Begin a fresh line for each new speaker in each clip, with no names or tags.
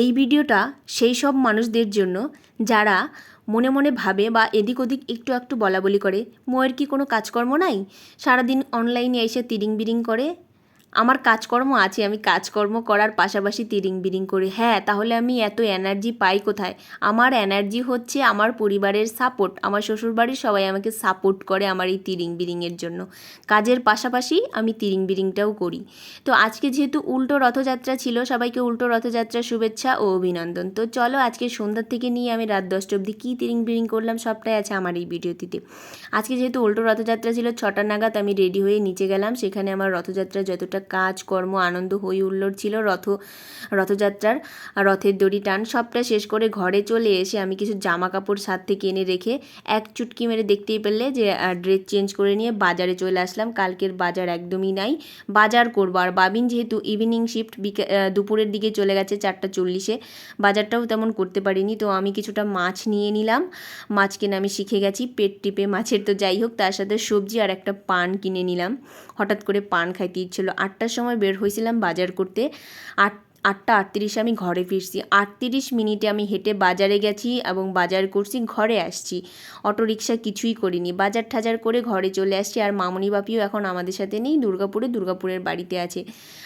এই ভিডিওটা সেই সব মানুষদের জন্য যারা মনে মনে ভাবে বা এদিক ওদিক একটু একটু বলা বলি করে, মোয়ের কি কোনো কাজকর্ম নাই? সারাদিন অনলাইনে এসে তিরিং বিরিং করে? আমার কাজকর্ম আছে, আমি কাজকর্ম করার পাশাপাশি তিরিং বিরিং করি। হ্যাঁ তাহলে আমি এত এনার্জি পাই কোথায়? আমার এনার্জি হচ্ছে আমার পরিবারের সাপোর্ট আমার শ্বশুরবাড়ির সবাই আমাকে সাপোর্ট করে আমার এই তিরিং বিরিংয়ের জন্য। কাজের পাশাপাশি আমি তিরিং বিরিংটাও করি। তো আজকে যেহেতু উল্টো রথযাত্রা ছিল, সবাইকে উল্টো রথযাত্রার শুভেচ্ছা ও অভিনন্দন। তো চলো আজকে সন্ধ্যার থেকে নিয়ে আমি রাত দশটা অবধি কী তিরিং বিরিং করলাম সবটাই আছে আমার এই ভিডিওটিতে। আজকে যেহেতু উল্টো রথযাত্রা ছিল, ছটা নাগাদ আমি রেডি হয়ে নিচে গেলাম। সেখানে আমার রথযাত্রা যতটা কাজ কর্ম আনন্দ হই হুল্লোড় ছিল রথ, রথযাত্রার, রথের দড়ি টান, সবটা শেষ করে ঘরে চলে এসে আমি কিছু জামা কাপড় সাথ থেকে এনে রেখে এক চুটকি মেরে দেখতেই পেলে যে ড্রেস চেঞ্জ করে নিয়ে বাজারে চলে আসলাম। কালকের বাজার একদমই নাই। বাজার করব। আর বাবিন যেহেতু ইভিনিং শিফট দুপুরের দিকে চলে গেছে চারটা চল্লিশে। বাজারটাও তেমন করতে পারিনি, তো আমি কিছুটা মাছ নিয়ে নিলাম। মাছ কিনে আমি শিখে গেছি, পেট টিপে মাছের তো যাই হোক, তার সাথে সবজি আর একটা পান কিনে নিলাম। হঠাৎ করে পান খাইতে ইচ্ছিল আটটার সময় বের হয়েছিলাম বাজার করতে। আট, আটটা আটত্রিশে আমি ঘরে ফিরছি। আটত্রিশ মিনিটে আমি হেঁটে বাজারে গেছি এবং বাজার করছি, ঘরে আসছি। অটো রিক্সা কিছুই করিনি। বাজার ঠাজার করে ঘরে চলে আসছি আর মামনি বাপিও এখন আমাদের সাথে নেই। দুর্গাপুরে দুর্গাপুরের বাড়িতে আছে।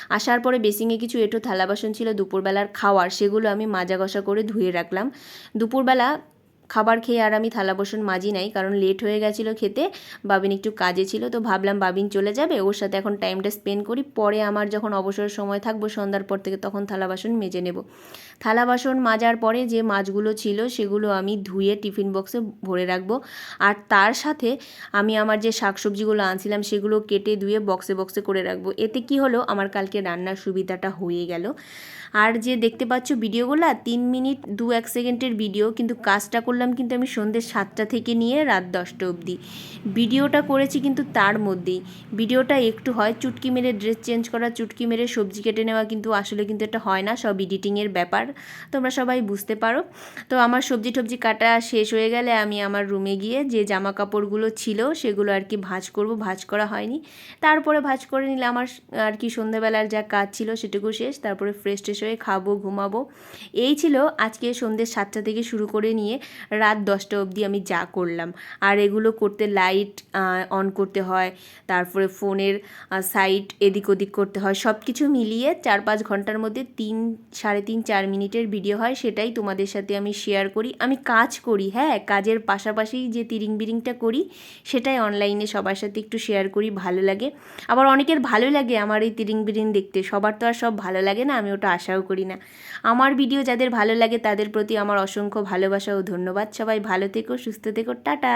আসার পরে বেসিংয়ে কিছু এঁটো থালা বাসন ছিল, দুপুরবেলার খাওয়ার, সেগুলো আমি মাজা ঘষা করে ধুয়ে রাখলাম। দুপুরবেলা খাবার খেয়ে আর আমি থালা বাসন মাজি নাই, কারণ লেট হয়ে গেছিল খেতে। বাবিন একটু কাজে ছিল, তো ভাবলাম বাবিন চলে যাবে, ওর সাথে এখন টাইমটা স্পেন্ড করি, পরে আমার যখন অবসর সময় থাকব সন্ধ্যার পর থেকে তখন থালা বাসন মেজে নেব। থালা বাসন মাজার পরে যে মাছগুলো ছিল, সেগুলো আমি ধুয়ে টিফিন বক্সে ভরে রাখব। আর তার সাথে আমি আমার যে শাকসবজিগুলো আনছিলাম, সেগুলো কেটে ধুয়ে বক্সে বক্সে করে রাখব। এতে কি হলো, আমার কালকে রান্নার সুবিধাটা হয়ে গেল। আর যে দেখতে পাচ্ছ ভিডিওগুলো তিন মিনিট দু এক সেকেন্ডের ভিডিও কিন্তু কাজটা করলাম কিন্তু আমি সন্ধ্যে সাতটা থেকে নিয়ে রাত দশটা অবধি। ভিডিওটা করেছি কিন্তু তার মধ্যেই। ভিডিওটা একটু হয় চুটকি মেরে ড্রেস চেঞ্জ করা, চুটকি মেরে সবজি কেটে নেওয়া কিন্তু আসলে কিন্তু এটা হয় না, সব এডিটিংয়ের ব্যাপার। তোমরা সবাই বুঝতে পারো। তো আমার সবজি টবজি কাটা শেষ হয়ে গেলে আমি আমার রুমে গিয়ে যে জামা কাপড়গুলো ছিল সেগুলো আর কি ভাঁজ করব, ভাঁজ করা হয়নি। তারপরে ভাঁজ করে নিলে আমার আর কি সন্ধ্যাবেলার যা কাজ ছিল সেটুকু শেষ। তারপরে ফ্রেশ ট্রেশ হয়ে খাব, ঘুমাবো। এই ছিল আজকে সন্ধ্যে সাতটা থেকে শুরু করে নিয়ে রাত দশটা অবধি আমি যা করলাম। আর এগুলো করতে লাইট অন করতে হয়, তারপরে ফোনের সাইট এদিক ওদিক করতে হয়। সব কিছু মিলিয়ে চার পাঁচ ঘণ্টার মধ্যে তিন, সাড়ে তিন, চার মিনিটের ভিডিও হয়, সেটাই তোমাদের সাথে আমি শেয়ার করি। আমি কাজ করি হ্যাঁ কাজের পাশাপাশি যে তিরিং বিরিংটা করি, সেটাই অনলাইনে সবার সাথে একটু শেয়ার করি, ভালো লাগে। আবার অনেকের ভালো লাগে আমার এই তিরিং বিরিং দেখতে, সবার তো আর সব ভালো লাগে না, আমি ওটা আশাও করি না। আমার ভিডিও যাদের ভালো লাগে, তাদের প্রতি আমার অসংখ্য ভালোবাসা ও ধন্যবাদ সবাই ভালো থেকো সুস্থ থেকো টাটা।